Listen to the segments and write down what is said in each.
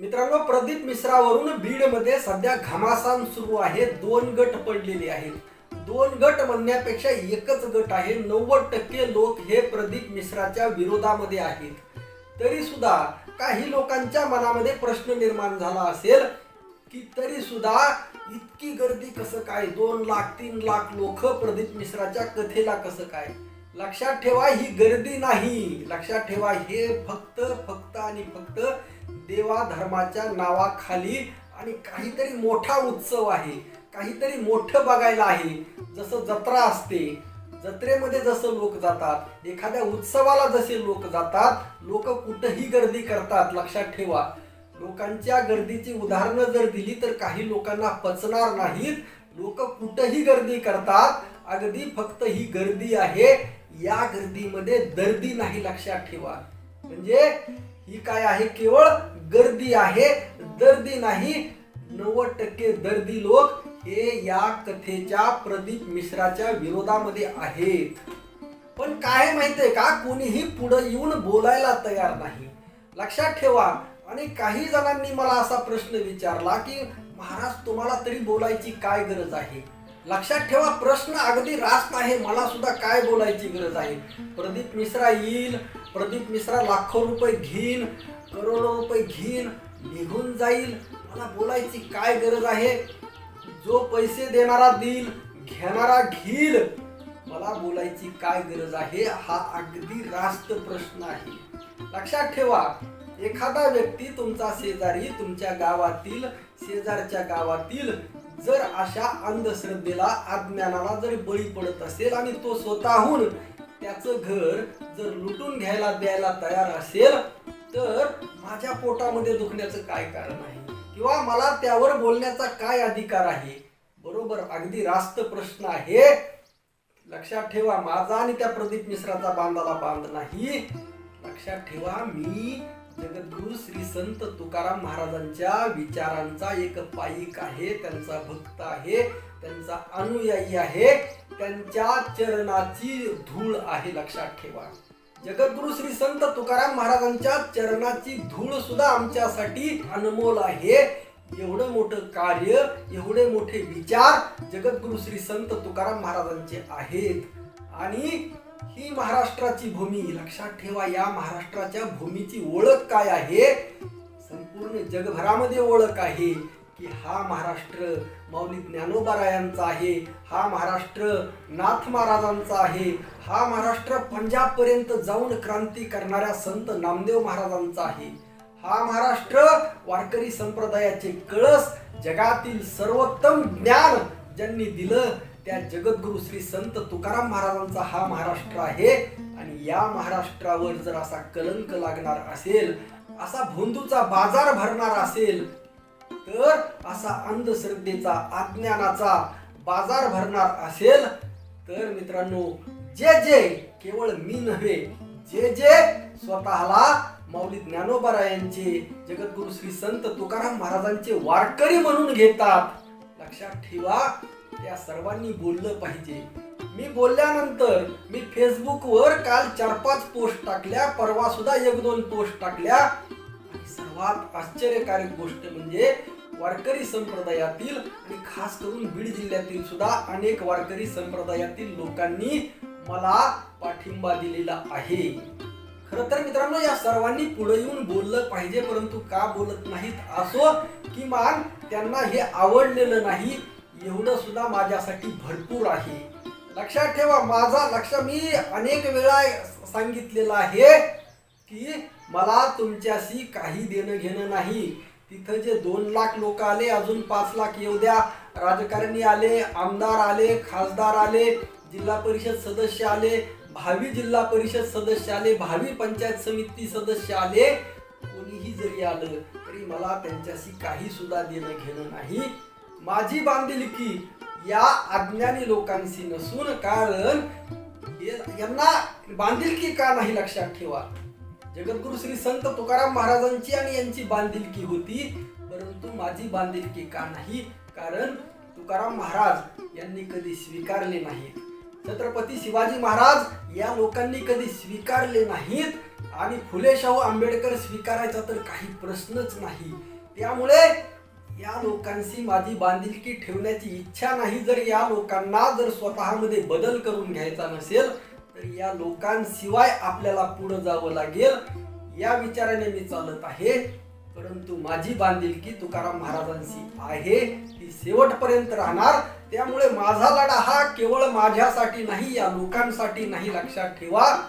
मित्रांनो प्रदीप मिश्रावरून बीडमध्ये सध्या घमासान सुरू आहे. दोन गट पडलेले आहेत. दोन गट म्हणण्यापेक्षा एकच गट आहे. नव्वद टक्के लोक हे प्रदीप मिश्राच्या विरोधामध्ये आहेत. तरी सुद्धा काही लोकांच्या मनामध्ये प्रश्न निर्माण झाला असेल की तरी सुद्धा इतकी गर्दी कसं काय? दोन लाख तीन लाख लोक प्रदीप मिश्राच्या कथेला कसं काय? लक्षात ठेवा ही गर्दी नाही. लक्षात ठेवा हे फक्त फक्त आणि फक्त देवा धर्माच्या नावाखाली आणि काहीतरी मोठा उत्सव आहे. काहीतरी मोठं बघायला आहे. जसं जत्रा असते जत्रेमध्ये जसं लोक जातात एखाद्या उत्सवाला जसे लोक जातात लोक कुठंही गर्दी करतात लक्षात ठेवा. लोकांच्या गर्दीची उदाहरणं जर दिली तर काही लोकांना पचणार नाहीत. लोक कुठंही गर्दी करतात अगदी फक्त ही गर्दी आहे या गर्दीमध्ये दर्दी नाही लक्षात ठेवा. म्हणजे ही काय आहे? केवळ गर्दी आहे. दर्दी नाही. नव्वद टक्के दर्दी लोक हे या कथेच्या प्रदीप मिश्राच्या विरोधामध्ये आहेत. पण काय माहितीये का? कोणीही पुढे येऊन बोलायला तयार नाही. लक्षात ठेवा. आणि काही जणांनी मला असा प्रश्न विचारला की महाराज तुम्हाला तरी बोलायची काय गरज आहे? लक्षात ठेवा प्रश्न अगदी रास्त आहे. मला सुद्धा काय बोलायची गरज आहे? प्रदीप मिश्रा येईल. प्रदीप मिश्रा लाखो रुपये घेईन करोडो रुपये घेईन निघून जाईल. मला बोलायची काय गरज आहे? जो पैसे देणारा देईल घेणारा घेईल. मला बोलायची काय गरज आहे? हा अगदी रास्त प्रश्न आहे. लक्षात ठेवा एखादा व्यक्ती तुमचा शेजारी तुमच्या गावातील शेजारच्या गावातील जर अशा अंधश्रद्धेला अज्ञानाला जर बळी पडत असेल आणि तो स्वतःहून त्याचं घर जर लुटून घ्यायला द्यायला तयार असेल तर माझ्या पोटामध्ये दुखण्याचं काय कारण आहे? किंवा मला त्यावर बोलण्याचा काय अधिकार आहे? बरोबर अगदी रास्त प्रश्न आहे. लक्षात ठेवा माझा आणि त्या प्रदीप मिश्राचा बांधाला बांध नाही. लक्षात ठेवा मी जगद्गुरु श्री संत तुकाराम महाराजांच्या विचारांचा एक पायिक आहे त्यांचा भक्त आहे त्यांचा अनुयायी आहे. त्यांच्या चरणाची धूळ आहे लक्षात ठेवा. जगद्गुरु श्री संत तुकाराम महाराजांच्या चरणाची धूळ सुद्धा आमच्यासाठी अनमोल आहे. एवढं मोठं कार्य एवढे मोठे विचार जगद्गुरु श्री संत तुकाराम महाराजांचे आहेत. आणि ही महाराष्ट्राची भूमी लक्षात ठेवा या महाराष्ट्राच्या भूमीची ओळख काय आहे? संपूर्ण जगभरामध्ये ओळख आहे. की हा महाराष्ट्र माऊली ज्ञानोबारायांचा आहे हा महाराष्ट्र नाथ महाराजांचा आहे हा महाराष्ट्र पंजाबपर्यंत जाऊन क्रांती करणाऱ्या संत नामदेव महाराजांचा आहे. हा महाराष्ट्र वारकरी संप्रदायाचे कळस जगातील सर्वोत्तम ज्ञान ज्यांनी दिलं त्या जगद्गुरु श्री संत तुकाराम महाराजांचा हा महाराष्ट्र आहे. आणि या महाराष्ट्रावर जर असा कलंक लागणार असेल असा भोंदूचा बाजार भरणार असेल तर असा अंधश्रद्धेचा अज्ञानाचा बाजार भरणार असेल तर मित्रांनो जे जे केवळ मी नव्हे जे जे स्वतःला माऊली ज्ञानोबरायांचे जगद्गुरु श्री संत तुकाराम महाराजांचे वारकरी म्हणून घेतात लक्षात ठेवा त्या सर्वांनी बोललं पाहिजे. मी बोलल्यानंतर मी फेसबुकवर काल चार पाच पोस्ट टाकल्या परवा सुद्धा एक दोन पोस्ट टाकल्या. सर्वात आश्चर्यकारक गोष्ट म्हणजे वारकरी संप्रदायातील आणि खास करून बीड जिल्ह्यातील सुद्धा अनेक वारकरी संप्रदायातील लोकांनी मला पाठिंबा दिलेला आहे. खर तर मित्रांनो या सर्वांनी पुढे येऊन बोललं पाहिजे परंतु का बोलत नाहीत असो किमान त्यांना हे आवडलेलं नाही एवढं सुद्धा माझ्यासाठी भरपूर आहे. लक्षात ठेवा माझा लक्ष मी अनेक वेळा सांगितलेलं आहे की मला तुमच्याशी काही देणं घेणं नाही. तिथं जे दोन लाख लोक आले अजून पाच लाख येऊ द्या. राजकारणी आले आमदार आले खासदार आले जिल्हा परिषद सदस्य आले भावी जिल्हा परिषद सदस्य आले भावी पंचायत समिती सदस्य आले. कोणीही जरी आलं तरी मला त्यांच्याशी काही सुद्धा देणं घेणं नाही. माझी बांधिलकी या अज्ञानी लोकांशी नसून कारण यांना बांधिलकी का नाही लक्षात ठेवा? जगद्गुरु श्री संत तुकाराम महाराजांची आणि यांची बांधिलकी होती. परंतु माझी बांधिलकी का नाही? कारण तुकाराम महाराज यांनी कधी स्वीकारले नाहीत. छत्रपती शिवाजी महाराज या लोकांनी कधी स्वीकारले नाहीत. आणि फुले शाहू आंबेडकर स्वीकारायचा तर काही प्रश्नच नाही. त्यामुळे या लोकांशी माझी बांधिलकी ठेवण्याची इच्छा नाही. जर या लोकांना जर स्वतःमध्ये बदल करून घ्यायचा नसेल तर या लोकांशिवाय आपल्याला पुढे जावं लागेल. या विचाराने मी चालत आहे. परंतु माझी बांधिलकी तुकाराम महाराजांशी आहे. ती शेवटपर्यंत राहणार. त्यामुळे माझा लढा हा केवळ माझ्यासाठी नाही या लोकांसाठी नाही लक्षात ठेवा.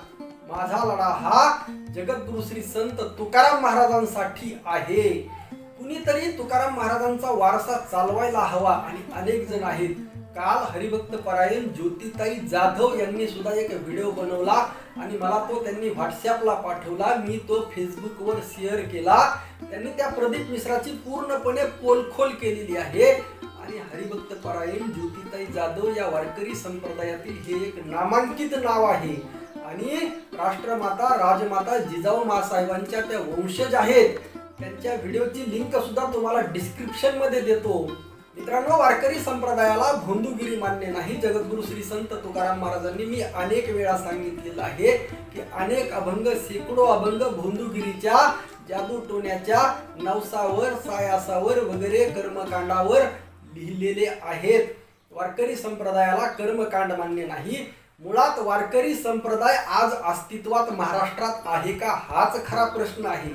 माझा लढा हा जगद्गुरु श्री संत तुकाराम महाराजांसाठी आहे. कुणीतरी तुकाराम महाराजांचा वारसा चालवायला हवा आणि अनेक जण आहेत. काल हरिभक्त परायण ज्योतिताई जाधव यांनी सुद्धा एक व्हिडिओ बनवला आणि मला तो त्यांनी व्हॉट्सअपला पाठवला. मी तो फेसबुकवर शेअर केला. त्यांनी त्या प्रदीप मिश्राची पूर्णपणे पोलखोल केलेली आहे. आणि हरिभक्त परायण ज्योतिताई जाधव या वारकरी संप्रदायातील हे एक नामांकित नाव आहे. आणि राष्ट्रमाता राजमाता जिजाऊ मासाहेबांच्या त्या वंशज आहेत. त्यांच्या व्हिडिओची लिंक सुद्धा तुम्हाला डिस्क्रिप्शनमध्ये देतो. मित्रांनो वारकरी संप्रदायाला भोंदूगिरी मान्य नाही. जगद्गुरु श्री संत तुकाराम महाराजांनी मी अनेक वेळा सांगितलेलं आहे की अनेक अभंग शेकडो अभंग भोंदूगिरीच्या जादू टोण्याच्या नवसावर सायासावर वगैरे कर्मकांडावर लिहिलेले आहेत. वारकरी संप्रदायाला कर्मकांड मान्य नाही. मुळात वारकरी संप्रदाय आज अस्तित्वात महाराष्ट्रात आहे का? हाच खरा प्रश्न आहे.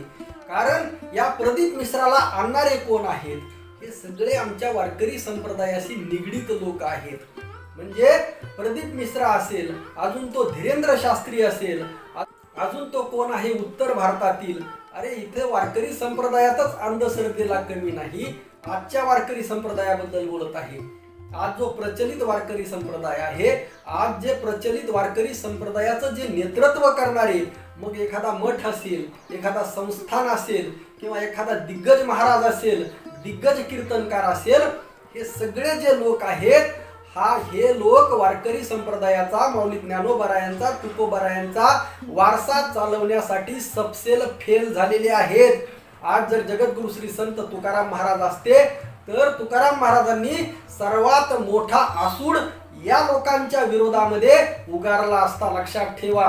कारण या प्रदीप मिश्राला आणणारे कोण आहेत? हे सगळे आमच्या वारकरी संप्रदायाशी निगडीत लोक आहेत. म्हणजे प्रदीप मिश्रा असेल अजून तो धीरेंद्र शास्त्री असेल अजून तो कोण आहे उत्तर भारतातील? अरे इथे वारकरी संप्रदायातच अंधश्रद्धेला कमी नाही. आजच्या वारकरी संप्रदायाबद्दल बोलत आहे. आज जो प्रचलित वारकरी संप्रदाय आहे आज जे प्रचलित वारकरी संप्रदायाचं जे नेतृत्व करणारे मग एखादा मठ असेल एखादा संस्थान असेल किंवा एखादा दिग्गज महाराज असेल दिग्गज कीर्तनकार असेल हे सगळे जे लोक आहेत हा हे लोक वारकरी संप्रदायाचा मौलिक ज्ञानोबरायांचा तुकोबरायांचा वारसा चालवण्यासाठी सपसेल फेल झालेले आहेत. आज जर जगद्गुरु श्री संत तुकाराम महाराज असते तर तुकाराम महाराजांनी सर्वात मोठा आसूड या लोकांच्या विरोधामध्ये उगारला असता लक्षात ठेवा.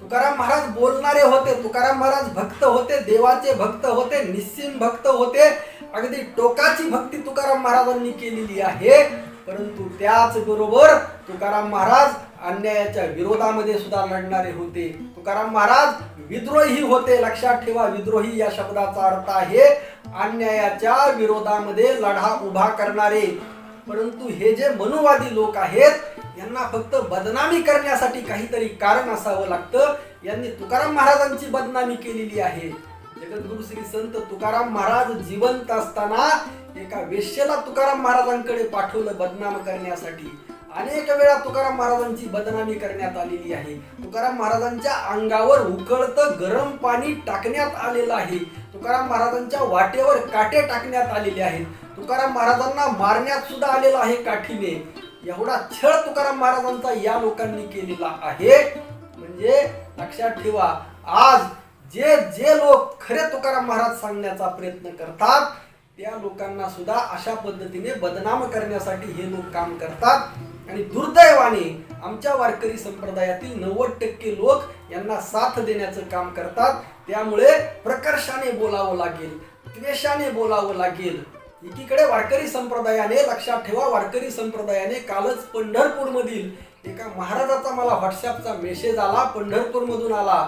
तुकाराम महाराज बोलणारे होते तुकाराम महाराज भक्त होते देवाचे भक्त होते निस्सिम भक्त होते अगदी टोकाची भक्ती तुकाराम महाराजांनी केलेली आहे. परंतु त्याच बरोबर तुकाराम महाराज अन्यायाच्या विरोधामध्ये सुद्धा लढणारे होते. तुकाराम महाराज विद्रोही होते. लक्षात ठेवा विद्रोही या शब्दाचा अर्थ आहे अन्यायाच्या विरोधामध्ये लढा उभा करणारे. परंतु हे जे मनुवादी लोक आहेत यांना फक्त बदनामी करण्यासाठी काहीतरी कारण असावं लागतं. यांनी तुकाराम महाराजांची बदनामी केलेली आहे. जगद्गुरु श्री संत तुकाराम महाराज जिवंत असताना एका वेश्येला तुकाराम महाराजांकडे पाठवलं बदनाम करण्यासाठी. अनेक वेळा तुकाराम महाराजांची बदनामी करण्यात आलेली आहे. तुकाराम महाराजांच्या अंगावर उकळतं गरम पाणी टाकण्यात आलेलं आहे. तुकाराम महाराजांच्या वाटेवर काटे टाकण्यात आलेले आहेत. तुकाराम महाराजांना मारण्यात सुद्धा आलेला आहे काठीने. एवढा छळ तुकाराम महाराजांचा या लोकांनी केलेला आहे. म्हणजे लक्षात ठेवा आज जे जे लोक खरे तुकाराम महाराज सांगण्याचा प्रयत्न करतात त्या लोकांना सुद्धा अशा पद्धतीने बदनाम करण्यासाठी हे लोक काम करतात. आणि दुर्दैवाने आमच्या वारकरी संप्रदायातील नव्वद टक्के लोक यांना साथ देण्याचं काम करतात. त्यामुळे प्रकर्षाने बोलावं लागेल द्वेषाने बोलावं लागेल. एकीकडे वारकरी संप्रदायाने लक्षात ठेवा वारकरी संप्रदायाने कालच पंढरपूरमधील एका महाराजाचा मला व्हॉट्सअपचा मेसेज आला पंढरपूरमधून आला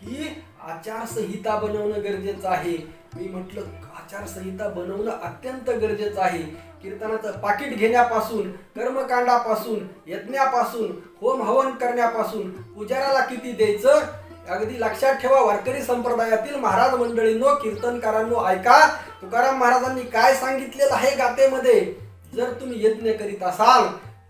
की आचारसंहिता बनवणं गरजेचं आहे. मी म्हटलं आचारसंहिता बनवणं अत्यंत गरजेचं आहे. कीर्तनाचं पाकिट घेण्यापासून कर्मकांडापासून यज्ञापासून होम हवन करण्यापासून पुजाराला किती द्यायचं? अगदी लक्षात ठेवा वारकरी संप्रदायातील महाराज मंडळींनो कीर्तनकारांनो ऐका. तुकाराम महाराजांनी काय सांगितलेलं आहे गातेमध्ये? जर तुम्ही यज्ञ करीत असाल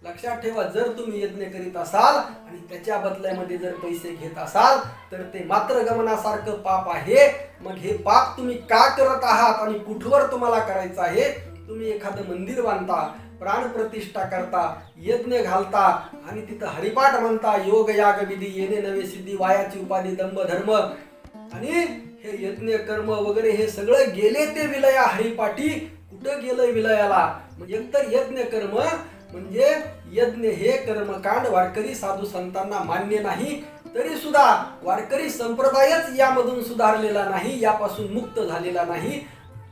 लक्षात ठेवा जर तुम्ही यज्ञ करीत असाल आणि त्याच्या बदल्यामध्ये जर पैसे घेत असाल तर ते मात्र गमनासारखं पाप आहे. मग हे पाप तुम्ही का करत आहात आणि कुठवर तुम्हाला करायचं आहे? तुम्ही एखादं मंदिर बांधता प्राण प्रतिष्ठा करता यज्ञ घालता आणि तिथं हरिपाठ म्हणता योग याग विधी येणे नवे सिद्धी वायाची उपाधी दंभ धर्म. आणि हे यज्ञ कर्म वगैरे हे सगळं गेले ते विलया हरिपाठी कुठं गेलं विलयाला? मग एकतर यज्ञ कर्म म्हणजे यज्ञ हे कर्मकांड वारकरी साधू संतांना मान्य नाही तरी सुद्धा वारकरी संप्रदायच यामधून सुधारलेला नाही यापासून मुक्त झालेला नाही.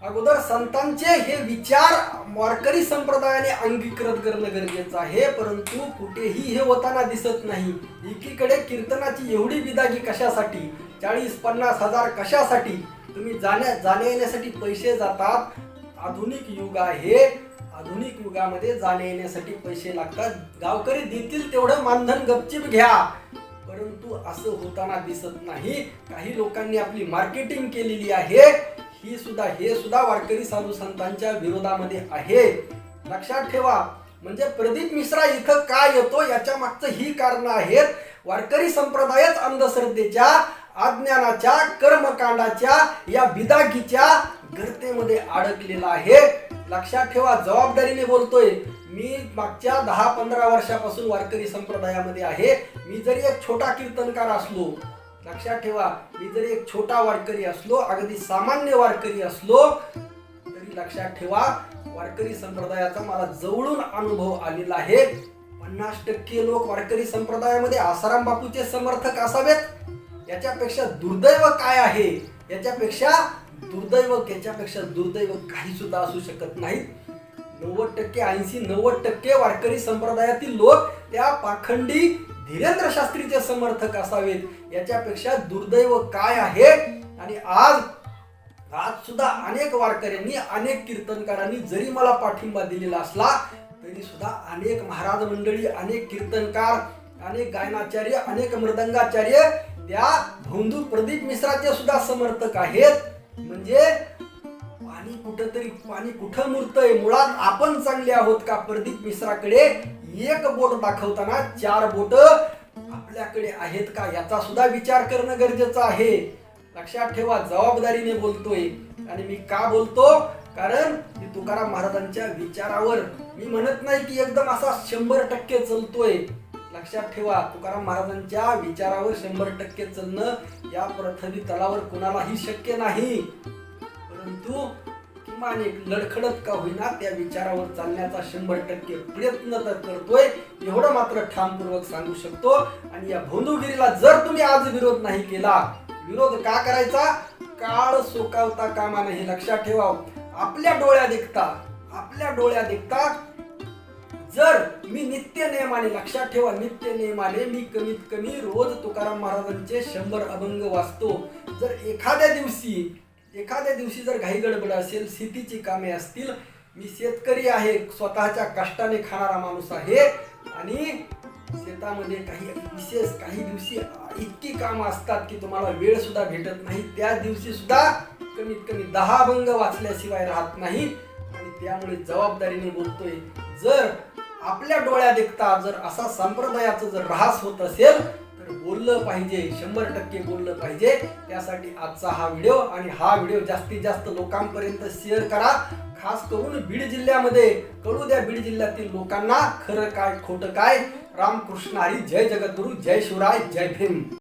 अगोदर संतांचे हे विचार वारकरी संप्रदायाने अंगीकृत करणं गरजेचं आहे परंतु कुठेही हे होताना दिसत नाही. एकीकडे कीर्तनाची एवढी बिदागी कशासाठी? चाळीस पन्नास हजार कशासाठी? तुम्ही जाण्या जाण्या येण्यासाठी पैसे जातात. आधुनिक युग आहे. आधुनिक युगामध्ये जाण्या येण्यासाठी पैसे लागतात. गावकरी देतील तेवढं मानधन गपचिप घ्या. परंतु असं होताना दिसत नाही. काही लोकांनी आपली मार्केटिंग केलेली आहे. ही सुद्धा हे सुद्धा वारकरी साधू संतांच्या विरोधामध्ये आहे. लक्षात ठेवा म्हणजे प्रदीप मिश्रा इथं का येतो याच्या मागचं ही कारण आहेत. वारकरी संप्रदायच अंधश्रद्धेच्या अज्ञानाच्या कर्मकांडाच्या या बिदागीच्या गर्तेमध्ये अडकलेला आहे. लक्षात ठेवा जबाबदारीने बोलतोय. मी मागच्या दहा पंधरा वर्षापासून वारकरी संप्रदायामध्ये आहे. मी जरी एक छोटा कीर्तनकार असलो लक्षात ठेवा मी जरी एक छोटा वारकरी असलो अगदी सामान्य वारकरी असलो तरी लक्षात ठेवा वारकरी संप्रदायाचा मला जवळून अनुभव आलेला आहे. पन्नास टक्के लोक वारकरी संप्रदायामध्ये आसाराम बापूचे समर्थक असावेत. याच्यापेक्षा दुर्दैव काय आहे? याच्यापेक्षा दुर्दैव याच्यापेक्षा दुर्दैव काही सुद्धा असू शकत नाही नव्वद टक्के ऐंशी नव्वद टक्के वारकरी संप्रदायातील लोक त्या पाखंडी धीरेंद्र शास्त्रीचे समर्थक असावेत. याच्यापेक्षा दुर्दैव काय आहे? आणि आज आज सुद्धा अनेक वारकऱ्यांनी अनेक कीर्तनकारांनी जरी मला पाठिंबा दिलेला असला तरी सुद्धा अनेक महाराज मंडळी अनेक कीर्तनकार अनेक गायनाचार्य अनेक मृदंगाचार्य त्या भोंदू प्रदीप मिश्राचे सुद्धा समर्थक आहेत. म्हणजे पाणी कुठंतरी पाणी कुठं मुरतय? मुळात आपण चांगले आहोत का? प्रदीप मिश्राकडे एक बोट दाखवताना चार बोट आपल्याकडे आहेत का? याचा सुद्धा विचार करणं गरजेचं आहे. लक्षात ठेवा जबाबदारीने बोलतोय. आणि मी का बोलतो? कारण मी तुकाराम महाराजांच्या विचारावर मी म्हणत नाही की एकदम असा शंभर टक्के चलतोय. लक्षात ठेवा तुकाराम महाराजांच्या विचारावर शंभर टक्के चालणं या पृथ्वी तलावर कुणालाही शक्य नाही. परंतु किमान एक लडखडत का होईना त्या विचारावर चालण्याचा शंभर टक्के प्रयत्न तर करतोय. एवढं मात्र ठामपूर्वक सांगू शकतो. आणि या भोंदूगिरीला जर तुम्ही आज विरोध नाही केला विरोध का करायचा? काळ सोकावता कामा नाही लक्षात ठेवा आपल्या डोळ्या देखता आपल्या डोळ्या देखता जर मी नित्य नियमाने लक्षात ठेवा नित्य नियमाने मी कमीत कमी रोज तुकाराम महाराजांचे शंभर अभंग वाचतो. जर एखाद्या दिवशी एखाद्या दिवशी जर घाई गडबड असेल शेतीची कामे असतील मी शेतकरी आहे स्वतःच्या कष्टाने खाणारा माणूस आहे आणि शेतामध्ये काही विशेष काही दिवशी इतकी कामं असतात की तुम्हाला वेळ सुद्धा भेटत नाही. त्या दिवशी सुद्धा कमीत कमी दहा अभंग वाचल्याशिवाय राहत नाही. आणि त्यामुळे जबाबदारीने बोलतोय जर आपल्या डोळ्या देखता जर असा संप्रदायाचं जर ऱ्हास होत असेल तर बोललं पाहिजे शंभर टक्के बोललं पाहिजे. त्यासाठी आजचा हा व्हिडिओ आणि हा व्हिडिओ जास्तीत जास्त लोकांपर्यंत शेअर करा. खास करून बीड जिल्ह्यामध्ये कळू द्या बीड जिल्ह्यातील लोकांना खरं काय खोटं काय. रामकृष्ण हरी जय जगद्गुरु जय शिवराय जय भीम.